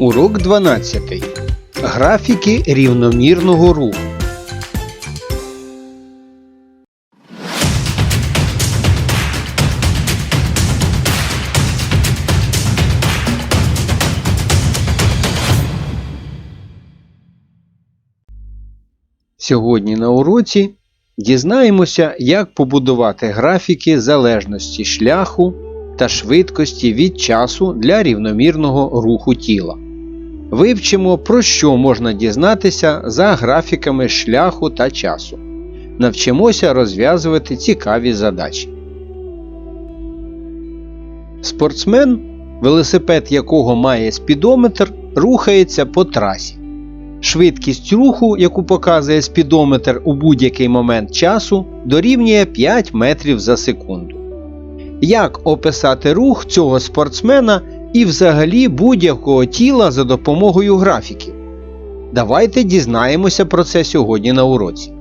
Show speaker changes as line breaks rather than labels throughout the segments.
Урок 12. Графіки рівномірного руху. Сьогодні на уроці дізнаємося, як побудувати графіки залежності шляху та швидкості від часу для рівномірного руху тіла. Вивчимо, про що можна дізнатися за графіками шляху та часу. Навчимося розв'язувати цікаві задачі. Спортсмен, велосипед якого має спідометр, рухається по трасі. Швидкість руху, яку показує спідометр у будь-який момент часу, дорівнює 5 метрів за секунду. Як описати рух цього спортсмена і взагалі будь-якого тіла за допомогою графіків? Давайте дізнаємося про це сьогодні на уроці.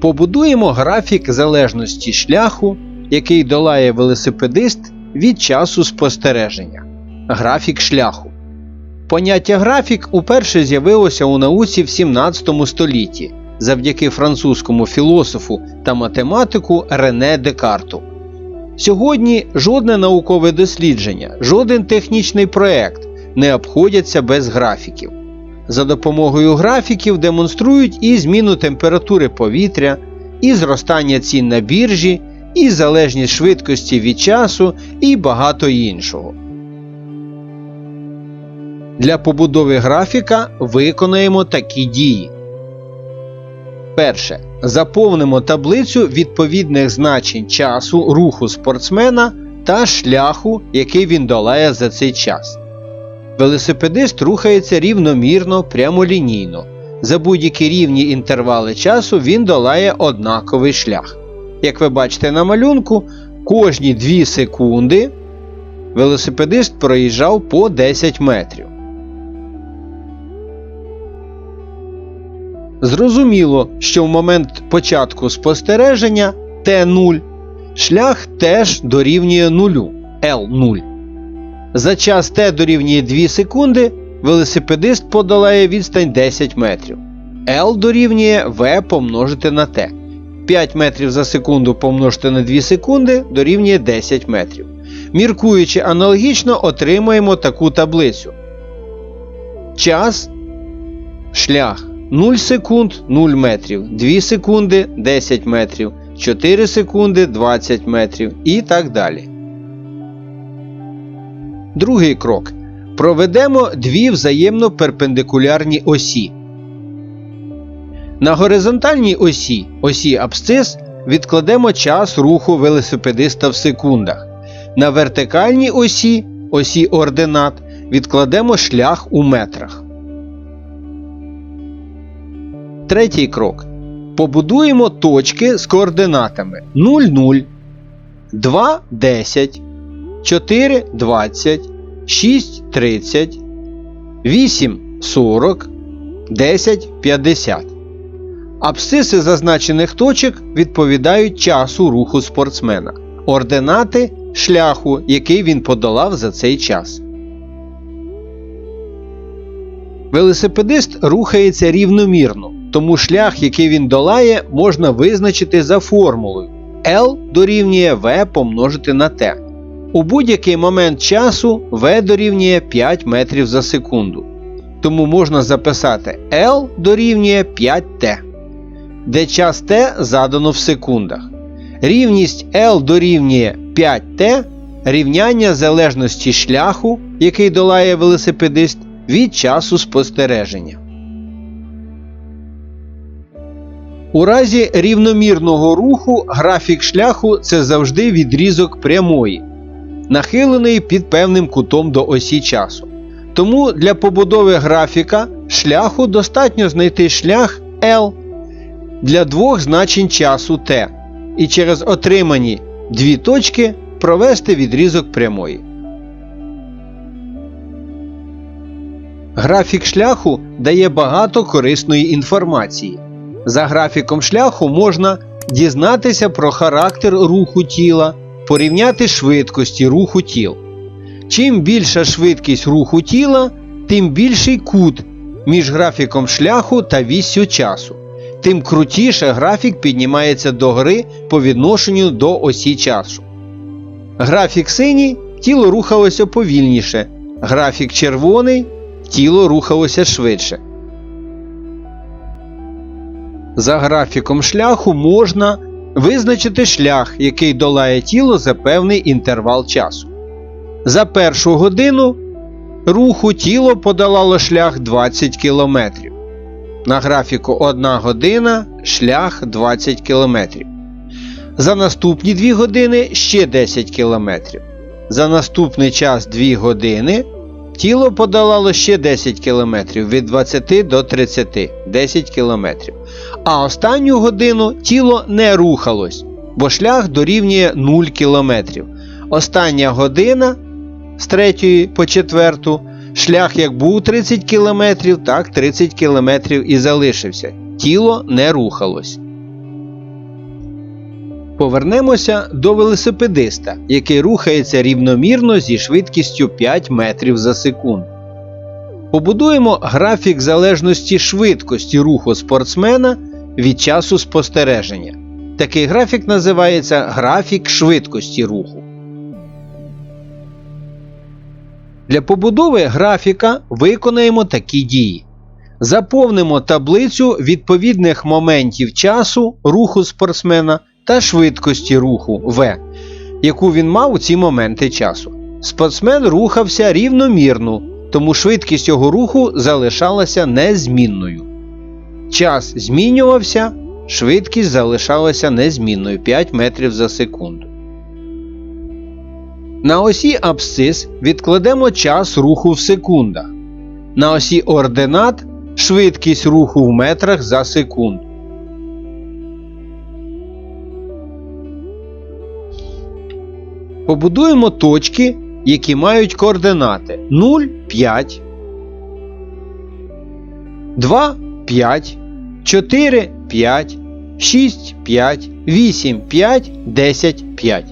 Побудуємо графік залежності шляху, який долає велосипедист від часу спостереження. Графік шляху. Поняття графік уперше з'явилося у науці в 17 столітті завдяки французькому філософу та математику Рене Декарту. Сьогодні жодне наукове дослідження, жоден технічний проект не обходяться без графіків. За допомогою графіків демонструють і зміну температури повітря, і зростання цін на біржі, і залежність швидкості від часу, і багато іншого. Для побудови графіка виконаємо такі дії. Перше. Заповнимо таблицю відповідних значень часу руху спортсмена та шляху, який він долає за цей час. Велосипедист рухається рівномірно, прямолінійно. За будь-які рівні інтервали часу він долає однаковий шлях. Як ви бачите на малюнку, кожні 2 секунди велосипедист проїжджав по 10 метрів. Зрозуміло, що в момент початку спостереження Т0 шлях теж дорівнює нулю L0. За час Т дорівнює 2 секунди, велосипедист подолає відстань 10 метрів. L дорівнює V помножити на T. 5 метрів за секунду помножити на 2 секунди дорівнює 10 метрів. Міркуючи аналогічно, отримаємо таку таблицю. Час шлях 0 секунд 0 метрів, 2 секунди 10 метрів, 4 секунди 20 метрів і так далі. Другий крок. Проведемо дві взаємно перпендикулярні осі. На горизонтальній осі осі абсцис відкладемо час руху велосипедиста в секундах. На вертикальній осі осі ординат відкладемо шлях у метрах. Третій крок. Побудуємо точки з координатами 0, 0, 2, 10, 4, 20, 6, 30, 8, 40, 10, 50. Абсциси зазначених точок відповідають часу руху спортсмена. Ординати шляху, який він подолав за цей час. Велосипедист рухається рівномірно, тому шлях, який він долає, можна визначити за формулою L дорівнює V помножити на T. У будь-який момент часу V дорівнює 5 метрів за секунду. Тому можна записати L дорівнює 5T, де час T задано в секундах. Рівність L дорівнює 5T рівняння залежності шляху, який долає велосипедист, від часу спостереження. У разі рівномірного руху графік шляху це завжди відрізок прямої, нахилений під певним кутом до осі часу. Тому для побудови графіка шляху достатньо знайти шлях L для двох значень часу T і через отримані дві точки провести відрізок прямої. Графік шляху дає багато корисної інформації. За графіком шляху можна дізнатися про характер руху тіла, порівняти швидкості руху тіл. Чим більша швидкість руху тіла, тим більший кут між графіком шляху та віссю часу. Тим крутіше графік піднімається до гори по відношенню до осі часу. Графік синій тіло рухалося повільніше, графік червоний тіло рухалося швидше. За графіком шляху можна визначити шлях, який долає тіло за певний інтервал часу. За першу годину руху тіло подолало шлях 20 км. На графіку 1 година шлях 20 км. За наступні 2 години ще 10 км. За наступний час 2 години тіло подолало ще 10 км від 20 до 30 10 км. А останню годину тіло не рухалось, бо шлях дорівнює 0 км. Остання година з 3 по 4 шлях як був 30 км, так 30 км і залишився. Тіло не рухалось. Повернемося до велосипедиста, який рухається рівномірно зі швидкістю 5 метрів за секунду. Побудуємо графік залежності швидкості руху спортсмена від часу спостереження. Такий графік називається графік швидкості руху. Для побудови графіка виконаємо такі дії. Заповнимо таблицю відповідних моментів часу руху спортсмена та швидкості руху В, яку він мав у ці моменти часу. Спортсмен рухався рівномірно, тому швидкість його руху залишалася незмінною. Час змінювався, швидкість залишалася незмінною 5 метрів за секунду. На осі абсцис відкладемо час руху в секундах. На осі ординат швидкість руху в метрах за секунду. Побудуємо точки, які мають координати 0, 5, 2, 5, 4, 5, 6, 5, 8, 5, 10, 5.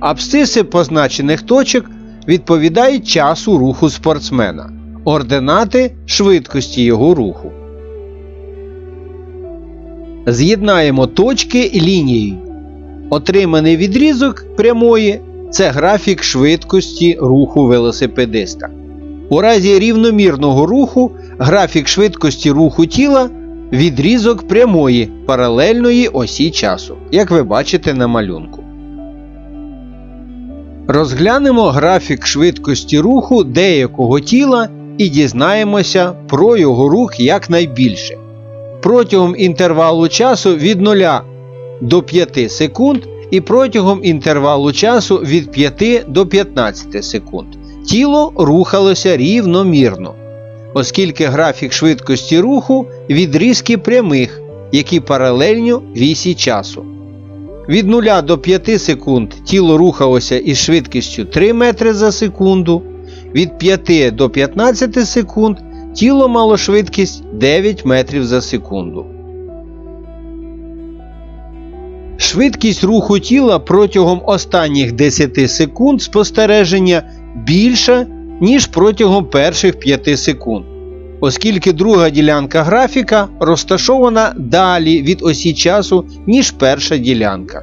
Абсциси позначених точок відповідають часу руху спортсмена, ординати швидкості його руху. З'єднаємо точки лінією. Отриманий відрізок прямої це графік швидкості руху велосипедиста. У разі рівномірного руху графік швидкості руху тіла відрізок прямої паралельної осі часу, як ви бачите на малюнку. Розглянемо графік швидкості руху деякого тіла і дізнаємося про його рух якнайбільше. Протягом інтервалу часу від 0 до 5 секунд і протягом інтервалу часу від 5 до 15 секунд. Тіло рухалося рівномірно, оскільки графік швидкості руху відрізки прямих, які паралельно вісі часу. Від 0 до 5 секунд тіло рухалося із швидкістю 3 метри за секунду. Від 5 до 15 секунд тіло мало швидкість 9 метрів за секунду. Швидкість руху тіла протягом останніх 10 секунд спостереження більша, ніж протягом перших 5 секунд, оскільки друга ділянка графіка розташована далі від осі часу, ніж перша ділянка.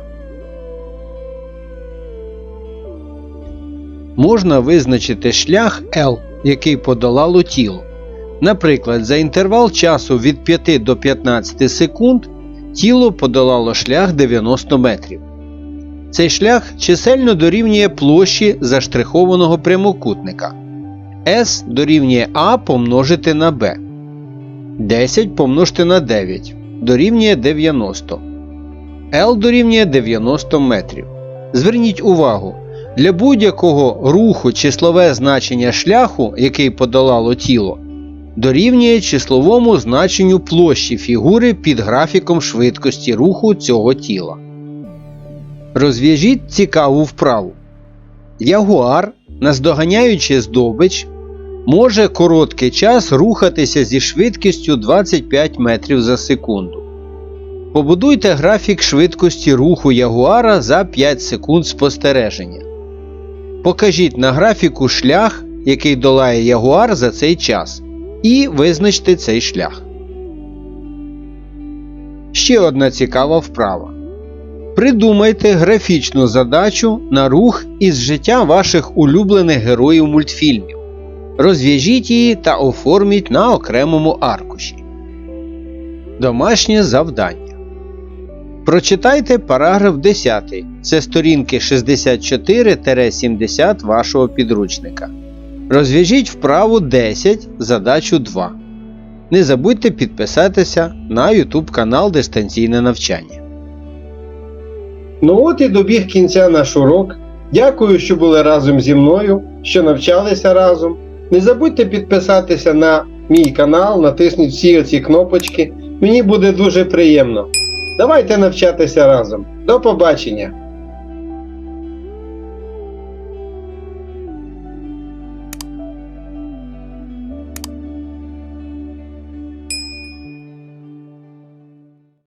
Можна визначити шлях L, який подолало тіло. Наприклад, за інтервал часу від 5 до 15 секунд тіло подолало шлях 90 метрів. Цей шлях чисельно дорівнює площі заштрихованого прямокутника. S дорівнює А помножити на Б. 10 помножити на 9 дорівнює 90. L дорівнює 90 метрів. Зверніть увагу, для будь-якого руху числове значення шляху, який подолало тіло, дорівнює числовому значенню площі фігури під графіком швидкості руху цього тіла. Розв'яжіть цікаву вправу. Ягуар, наздоганяючи здобич, може короткий час рухатися зі швидкістю 25 метрів за секунду. Побудуйте графік швидкості руху ягуара за 5 секунд спостереження. Покажіть на графіку шлях, який долає ягуар за цей час, і визначте цей шлях. Ще одна цікава вправа. Придумайте графічну задачу на рух із життя ваших улюблених героїв мультфільмів. Розв'яжіть її та оформіть на окремому аркуші. Домашнє завдання. Прочитайте параграф 10. Це сторінки 64-70 вашого підручника. Розв'яжіть вправу 10, задачу 2. Не забудьте підписатися на YouTube канал Дистанційне навчання.
Ну от і добіг кінця наш урок. Дякую, що були разом зі мною, що навчалися разом. Не забудьте підписатися на мій канал, натисніть всі оці кнопочки. Мені буде дуже приємно. Давайте навчатися разом. До побачення!